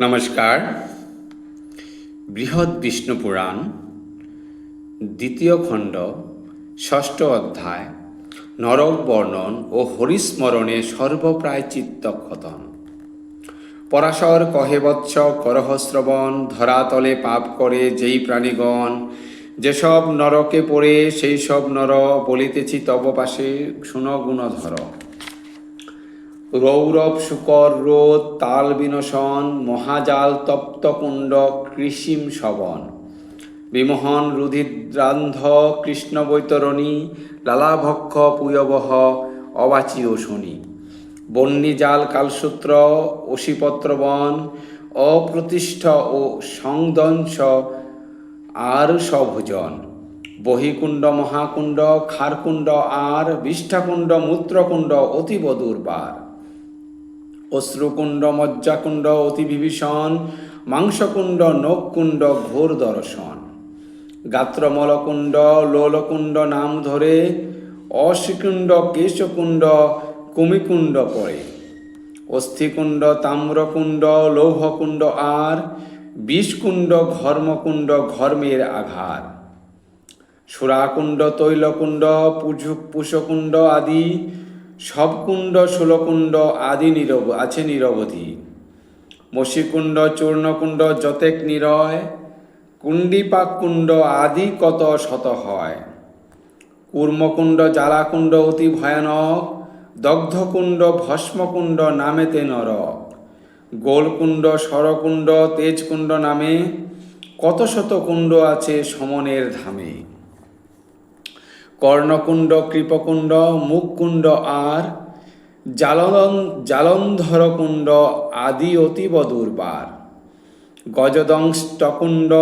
নমস্কার। বৃহৎ বিষ্ণু পুরাণ, দ্বিতীয় খণ্ড, ষষ্ঠ অধ্যায়, নরক বর্ণন ও হরিস্মরণে সর্বপ্রায় চিত্তক্ষতন পরাশর কহে বৎস, করহ শ্রবণ, ধরাতলে পাপ করে যেই প্রাণীগণ, যেসব নরকে পড়ে সেই সব নর বলিতেছি তব পাশে, শুন গুণধর। রৌরব শুকর রোদ, তাল বিনশন, মহাজাল তপ্তকুণ্ড কৃষিম শবন। বিমোহন রুধিদ্রান্ধ, কৃষ্ণ বৈতরণী, লালাভক্ষ পুয়বহ অবাচীয় শনি বন্যী জাল কালসূত্র অশিপত্রবন অপ্রতিষ্ঠ ও সংদংশ আর সভোজন। বহিকুণ্ড, মহাকুণ্ড, খারকুণ্ড, আর, বিষ্ঠাকুণ্ড, মূত্রকুণ্ড, অতীব দুর্বার। অশ্রুকুণ্ড মজ্জাকুণ্ড অতি বিভীষণ মাংসকুণ্ড, নখকুণ্ড, ঘোর দর্শন। গাত্রমলকুণ্ড, লোলকুণ্ড নাম ধরে, অশ্বিকুণ্ড, কেশকুণ্ড, কুমিকুণ্ড পড়ে। অস্থিকুণ্ড, তাম্রকুণ্ড, লৌহকুণ্ড আর, বিষকুণ্ড, ঘর্মকুণ্ড, ঘর্মের আঘার সুরাকুণ্ড, তৈলকুণ্ড পুষকুণ্ড আদি সব কুণ্ড ষোলকুণ্ড আদি নিরব, আছে নিরবধি। মসিকুণ্ড, চূর্ণকুণ্ড যতেক নিরয় কুণ্ডিপাক কুণ্ড আদি কত শত হয়। কুর্মকুণ্ড, জ্বালাকুণ্ড অতি ভয়ানক, দগ্ধকুণ্ড, ভস্মকুণ্ড নামেতে নরক। গোলকুণ্ড, সরকুণ্ড, তেজকুণ্ড নামে কত শত কুণ্ড আছে সমনের ধামে। কর্ণকুণ্ড, কৃপকুণ্ড, মুখকুণ্ড আর জালন জালন্ধর কুণ্ড আদি অতীব দুর্বার। গজদংষ্টকুণ্ড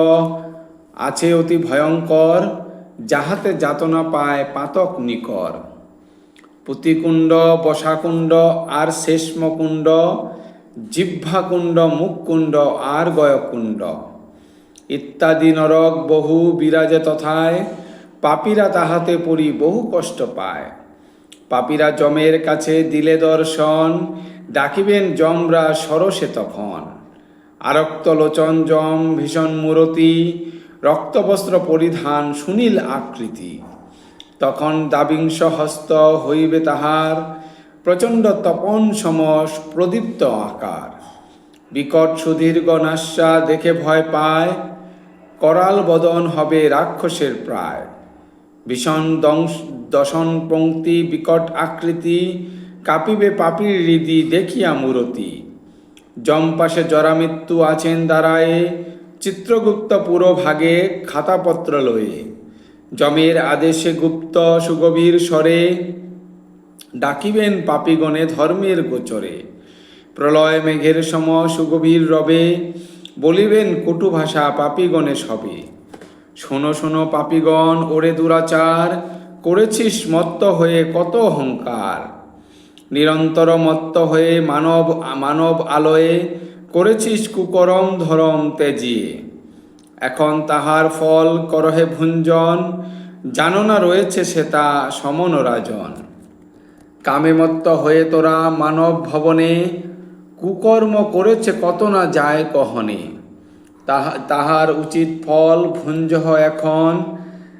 আছে অতি ভয়ঙ্কর, যাহাতে যাতনা পায় পাতক নিকর। পুতিকুণ্ড, বসাকুণ্ড আর শেষ্মকুণ্ড জিহ্বাকুণ্ড, মুখকুণ্ড আর গয়কুণ্ড। ইত্যাদি নরক বহু বিরাজে তথায় পাপীরা তাহাতে পড়ি বহু কষ্ট পায়। পাপীরা জমের কাছে দিলে দর্শন, ডাকিবেন জমরা সরসে তখন। আরক্ত লোচন জম ভীষণ মূরতি, রক্তবস্ত্র পরিধান, সুনীল আকৃতি। তখন দাবিংশ হস্ত হইবে তাহার, প্রচণ্ড তপন সমস, প্রদীপ্ত আকার। বিকট সুদীর্ঘ নাস্যা দেখে ভয় পায়, করাল বদন হবে রাক্ষসের প্রায়। ভীষণ দংশ দশন পঙ্ক্তি বিকট আকৃতি, কাঁপিবে পাপির হৃদি দেখিয়া মূরতি। জম্পাশে জরামৃত্যু আছেন দাঁড়ায়ে চিত্রগুপ্ত পুরো ভাগে খাতাপত্র লয়ে। জমের আদেশে গুপ্ত সুগভীর স্বরে, ডাকিবেন পাপিগণে ধর্মের গোচরে। প্রলয় মেঘের সম সুগভীর রবে, বলিবেন কটু ভাষা পাপিগণে সবে। শোনো শোনো পাপিগণ, ওরে দুরাচার, করেছিস মত্ত হয়ে কত অহংকার। নিরন্তর মত্ত হয়ে মানব মানব আলোয়ে করেছিস কুকরম ধরম তেজিয়ে এখন তাহার ফল করহে ভুঞ্জন জানো না রয়েছে সে তা সমন রাজন। কামে মত্ত হয়ে তোরা মানব ভবনে, কুকর্ম করেছে কত না যায় কহনে। তাহা, তাহার উচিত ফল ভুঞ্জহ এখন।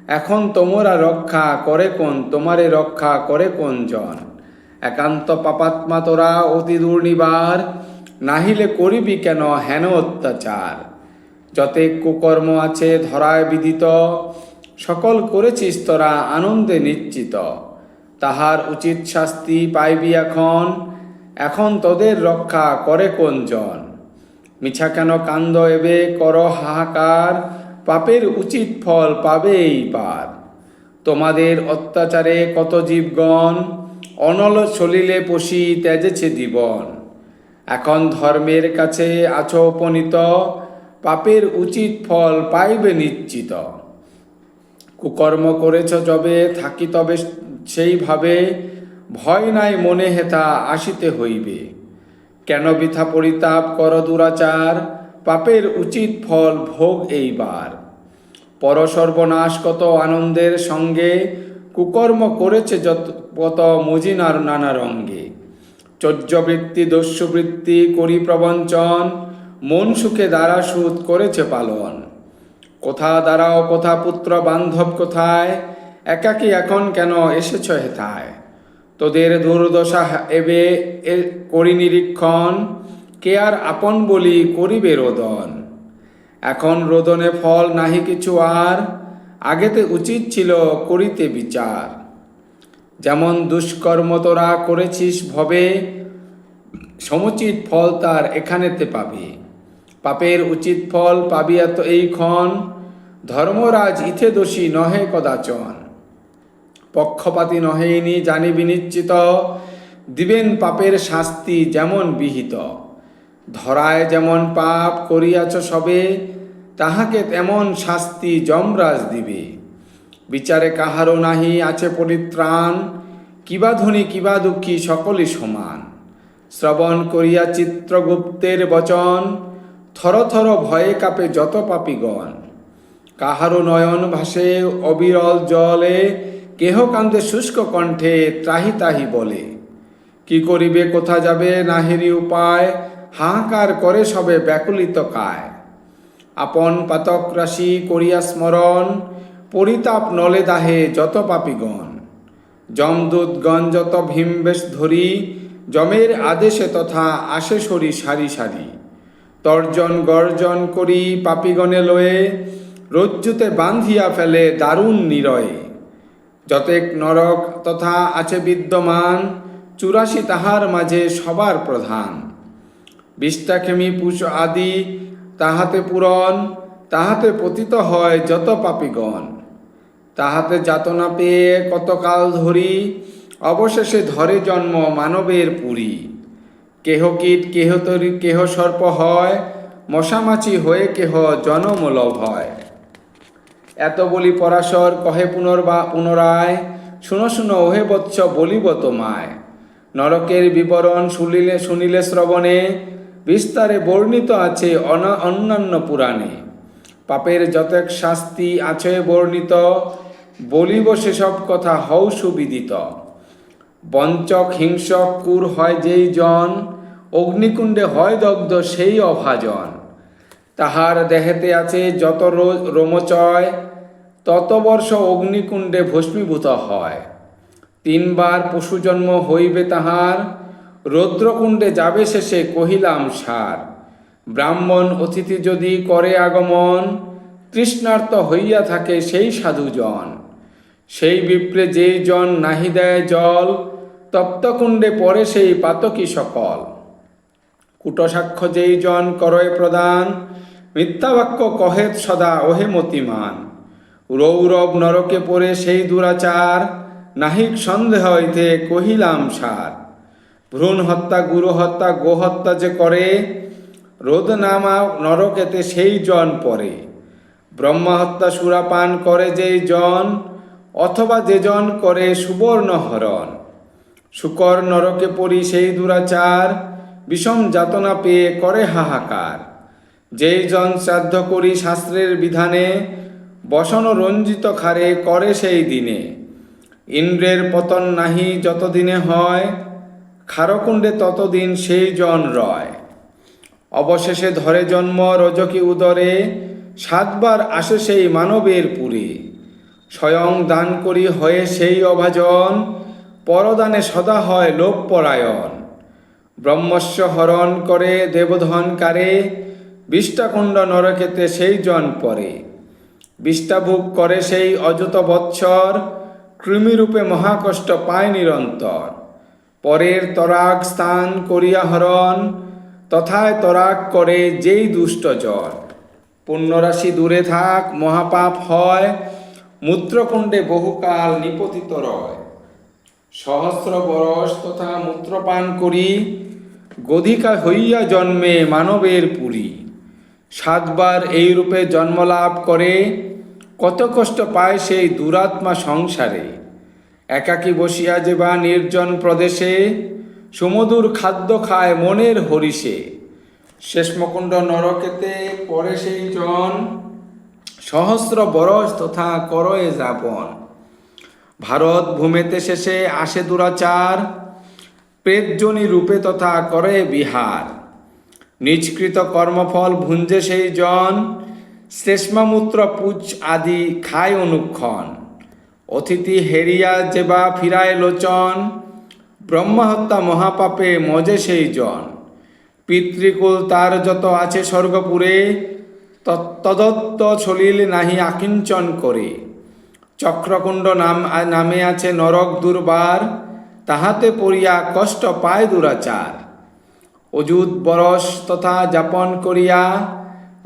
এখন তোমরা রক্ষা করে কোন? তোমারে রক্ষা করে কোন জন? একান্ত পাপাত্মা তোরা অতি দুর্নিবার, নাহিলে করিবি কেন হেন অত্যাচার? যতে কুকর্ম আছে ধরায় বিদিত, সকল করেছিস তোরা আনন্দে নিশ্চিত। তাহার উচিত শাস্তি পাইবি এখন এখন তোদের রক্ষা করে কোন জন? মিছা কেন কান্দ এবে? কর হাহাকার, পাপের উচিত ফল পাবে এইবার তোমাদের অত্যাচারে কত জীবগণ অনল চলিলে পশি ত্যাজেছে জীবন। এখন ধর্মের কাছে আছো উপনীত, পাপের উচিত ফল পাইবে নিশ্চিত। কুকর্ম করেছ যবে, থাকি তবে সেইভাবে ভয় নাই মনে হেথা আসিতে হইবে। কেন বৃথা পরিতাপ কর দুরাচার? পাপের উচিত ফল ভোগ এইবার। পর সর্বনাশ কত আনন্দের সঙ্গে, কুকর্ম করেছে যত কত মজিনার নানা রঙ্গে। চর্যবৃত্তি দস্যুবৃত্তি, করি প্রবঞ্চন, মন সুখে দ্বারা সুদ করেছে পালন। কোথা দ্বারাও কোথা পুত্র বান্ধব কোথায়? একাকী এখন কেন এসেছ হেথায়? তোদের দুর্দশা এবে করি নিরীক্ষণ, কে আর আপন বলি করিবে রোদন। এখন রোদনে ফল নাহি কিছু আর, আগেতে উচিত ছিল করিতে বিচার। যেমন দুষ্কর্ম তোরা করেছিস ভবে, সমুচিত ফল তার এখানেতে পাবি। পাপের উচিত ফল পাবি এত এই ক্ষণ, ধর্মরাজ ইথে দোষী নহে কদাচন। পক্ষপাতী নহেইনি জানিবি নিশ্চিত দিবেন পাপের শাস্তি যেমন বিহিত। ধরায় যেমন পাপ করিয়াছ সবে, তাহাকে তেমন শাস্তি যমরাজ দিবে। বিচারে কাহারও নাহি আছে পরিত্রাণ, কিবা ধনী কিবা দুঃখী সকলই সমান। শ্রবণ করিয়া চিত্রগুপ্তের বচন, থর থর ভয়ে কাপে যত পাপিগণ। কাহারও নয়ন ভাসে অবিরল জলে কেহ কান্দে শুষ্ক কণ্ঠে ত্রাহি তাহি বলে। কি করিবে, কোথা যাবে, নাহেরি উপায়, হাহাকার করে সবে ব্যাকুলিত কায়। আপন পাতক রাশি করিয়া স্মরণ, পরিতাপ নলে দাহে যত পাপিগণ। যমদূতগণ যত ভীমবেশ ধরি, যমের আদেশে তথা আসে সরি সারি সারি। তর্জন গর্জন করি পাপিগণে লয়ে, রজ্জুতে বান্ধিয়া ফেলে দারুণ নিরয়ে। যতেক নরক তথা আছে বিদ্যমান, চুরাশি তাহার মাঝে সবার প্রধান। বিষ্টাখেমি পুষ আদি তাহাতে পূরণ, তাহাতে পতিত হয় যত পাপিগণ। তাহাতে যাতনা পেয়ে কতকাল ধরি, অবশেষে ধরে জন্ম মানবের পুরী। কেহ কীট, কেহ তরি, কেহ সর্প হয়, মশামাছি হয়ে কেহ জনমূলভ হয়। এত বলি পরাশর কহে পুনর্বা পুনরায়? শুনো শুনো, ওহে বৎস, বলিব তোমায়। নরকের বিবরণ শুনিলে শুনিলে শ্রবণে, বিস্তারে বর্ণিত আছে অনা অন্যান্য পুরাণে। পাপের যতেক শাস্তি আছে বর্ণিত, বলিব সেসব কথা হও সুবিদিত। বঞ্চক, হিংসক, কুর হয় যেই জন, অগ্নিকুণ্ডে হয় দগ্ধ সেই অভাজন। তাহার দেহেতে আছে যত রোমচয়, তত বর্ষ অগ্নিকুণ্ডে ভস্মীভূত হয়। তিনবার পশুজন্ম হইবে তাহার, রৌদ্রকুণ্ডে যাবে শেষে কহিলাম সার। ব্রাহ্মণ অতিথি যদি করে আগমন, তৃষ্ণার্ত হইয়া থাকে সেই সাধুজন। সেই বিপ্রে যেই জন নাহি দেয় জল, তপ্তকুণ্ডে পড়ে সেই পাতকী সকল। কুটসাক্ষ্য যেই জন করয় প্রদান, মিথ্যাবাক্য কহেত সদা ওহে মতিমান। রৌরব নরকে পড়ে সেই দুরাচার, নাহিক সন্দেহ হইতে কহিলাম সার। ভ্রূণ হত্যা, গুরু হত্যা গোহত্যা যে করে রোদ নামা নরকেতে সেই জন পরে ব্রহ্মা হত্যা সুরাপান করে যেই জন, অথবা যে জন করে সুবর্ণ হরণ। শুকর নরকে পড়ি সেই দুরাচার বিষম যাতনা পেয়ে করে হাহাকার। যেই জন শ্রাদ্ধ করি শাস্ত্রের বিধানে বসন রঞ্জিত খারে করে সেই দিনে। ইন্দ্রের পতন নাহি যতদিনে হয়, খারকুণ্ডে ততদিন সেই জন রয়। অবশেষে ধরে জন্ম রজকি উদরে, সাতবার আসে সেই মানবের পুরী। স্বয়ং দান করি হয়ে সেই অভাজন, পরদানে সদা হয় লোকপরায়ণ ব্রহ্মস্য হরণ করে দেবধনকারে বিষ্টাকুণ্ড নরকেতে সেই জন পরে। বিষ্টাভোগ করে সেই অযত বৎসর, কৃমিরূপে মহাকষ্ট পায় নিরন্তর। পরের তরাগ স্থান করিয়া হরণ, তথায় তরাগ করে যেই দুষ্ট জন পুণ্যরাশি দূরে থাক, মহাপাপ হয়, মূত্রকুণ্ডে বহুকাল নিপতিত রয়। সহস্র বরস তথা মূত্রপান করি গধিকা হইয়া জন্মে মানবের পুরী। সাতবার এই রূপে জন্মলাভ করে, কত কষ্ট পায় সেই দুরাত্মা সংসারে। একাকী বসিয়া যে বা নির্জন প্রদেশে, সুমধুর খাদ্য খায় মনের হরিষে। শেষমকুণ্ড নরকেতে পরে সেই জন, সহস্র বরস তথা করয়ে যাপন। ভারত ভূমেতে শেষে আসে দুরাচার প্রেতজনী রূপে তথা করে বিহার। নিজকৃত কর্মফল ভুঞ্জে সেই জন, শ্লেষ্মামূত্র পুচ আদি খায় অনুক্ষণ। অতিথি হেরিয়া যেবা ফিরায় লোচন, ব্রহ্মহত্যা মহাপাপে মজে সেই জন। পিতৃকুল তার যত আছে স্বর্গপুরে তদত্ত ছলিল নাহি আকিঞ্চন করে। চক্রকুণ্ড নাম নামে আছে নরক দুর্বার তাহাতে পড়িয়া কষ্ট পায় দুরাচার। অযুত বরস তথা যাপন করিয়া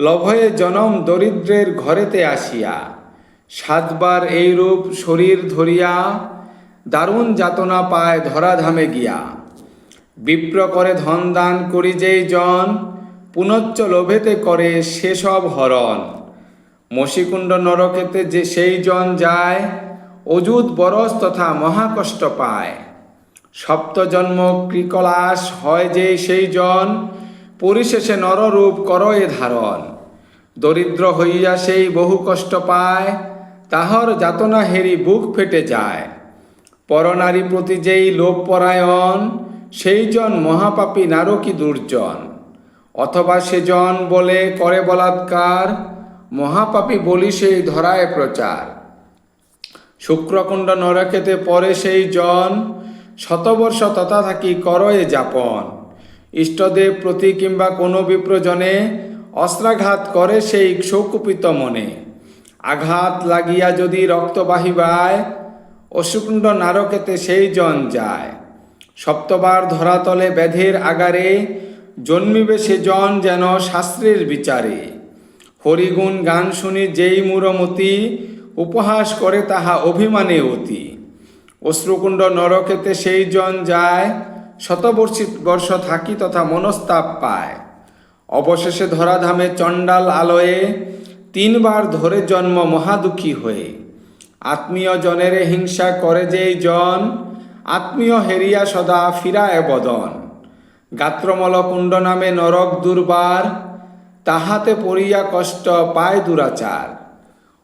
লভয়ে জনম দরিদ্রের ঘরেতে আসিয়া, সাতবার এইরূপ শরীর ধরিয়া দারুণ যাতনা পায় ধরাধামে গিয়া। বিপ্র করে ধন দান করি যেই জন, পুনশ্চ লোভেতে করে সেসব হরণ। মশিকুণ্ড নরকেতে যে সেই জন যায়, অযুত বরস তথা মহাকষ্ট পায়। সপ্তজন্ম কৃকলাস হয় যে সেই জন, পরিশেষে নররূপ করয়ে ধারণ। দরিদ্র হইয়া সেই বহু কষ্ট পায়, তাহার যাতনা হেরি বুক ফেটে যায়। পরনারী প্রতি যেই লোভ পরায়ণ, সেই জন মহাপাপী নারকী দুর্জন। অথবা সেজন বলে, করে বলাৎকার, মহাপাপী বলি সেই ধরায় প্রচার। শুক্রকুণ্ড নরকেতে পরে সেই জন শতবর্ষ তথা থাকি করয়ে যাপন। ইষ্টদেব প্রতি কিংবা কোনো বিপ্রজনে অস্ত্রাঘাত করে সেই শোকুপিত মনে। আঘাত লাগিয়া যদি রক্ত বাহিবায়, অশুকুণ্ড নারকেতে সেই জন যায়। সপ্তবার ধরাতলে ব্যাধের আগারে জন্মিবে সে জন যেন শাস্ত্রের বিচারে। হরিগুণ গান শুনি যেই মুরমতি, উপহাস করে তাহা অভিমানে অতি। অশ্রুকুণ্ড নরকেতে সেই জন যায় শতবর্ষী বর্ষ থাকি তথা মনস্তাপ পায়। অবশেষে ধরাধামে চণ্ডাল আলয়ে তিনবার ধরে জন্ম মহাদুখী হয়ে। আত্মীয় জনের হিংসা করে যেই জন, আত্মীয় হেরিয়া সদা ফিরায় বদন। গাত্রমল কুণ্ড নামে নরক দুর্বার, তাহাতে পড়িয়া কষ্ট পায় দুরাচার।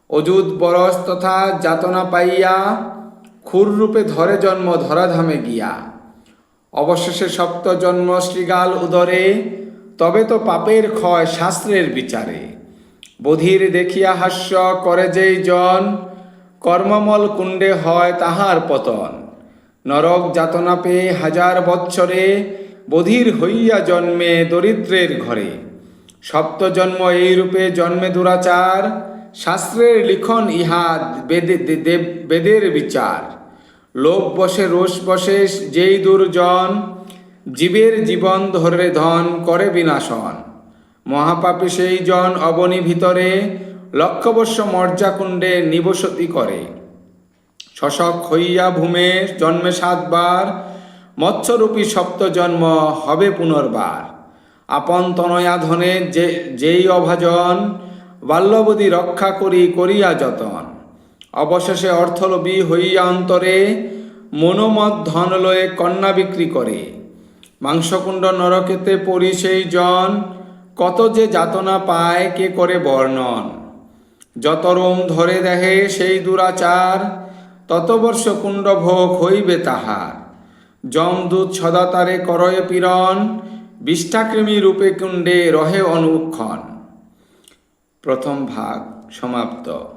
অযুত বরস তথা যাতনা পাইয়া খুররূপে ধরে জন্ম ধরাধামে গিয়া। অবশেষে সপ্ত জন্ম শ্রীগাল উদরে, তবে তো পাপের ক্ষয় শাস্ত্রের বিচারে। বধির দেখিয়া হাস্য করে যেই জন, কর্মমল কুণ্ডে হয় তাহার পতন। নরক যাতনা পেয়ে হাজার বৎসরে বধির হইয়া জন্মে দরিদ্রের ঘরে। সপ্ত জন্ম এই রূপে জন্মে দুরাচার, শাস্ত্রের লিখন ইহা বেদে বেদের বিচার। লোভ বসে, রোষ বসে, যেই দুর্জন জীবের জীবন ধরে ধন করে বিনাশন। মহাপাপী সেই জন অবনী ভিতরে লক্ষবর্ষ মর্যাকুণ্ডে নিবসতি করে। শশক হইয়া ভূমে জন্মে সাতবার, মৎস্যরূপী সপ্ত জন্ম হবে পুনর্বার। আপন তনয়া ধনে যে, যেই অভাজন বাল্যবতী রক্ষা করি, করিয়া যতন। অবশেষে অর্থলোভী হইয়া অন্তরে মনোমত ধন লয়ে কন্যা বিক্রি করে। মাংসকুণ্ড নরকেতে পড়ি সেই জন, কত যে যাতনা পায়, কে করে বর্ণন? যত রোম ধরে দেহে সেই দুরাচার, তত বর্ষ কুণ্ড ভোগ হইবে তাহার। যমদূত সদা তারে করয়ে পীড়ন, বিষ্ঠাকৃমি রূপে কুণ্ডে রহে অনুক্ষণ। প্রথম ভাগ সমাপ্ত।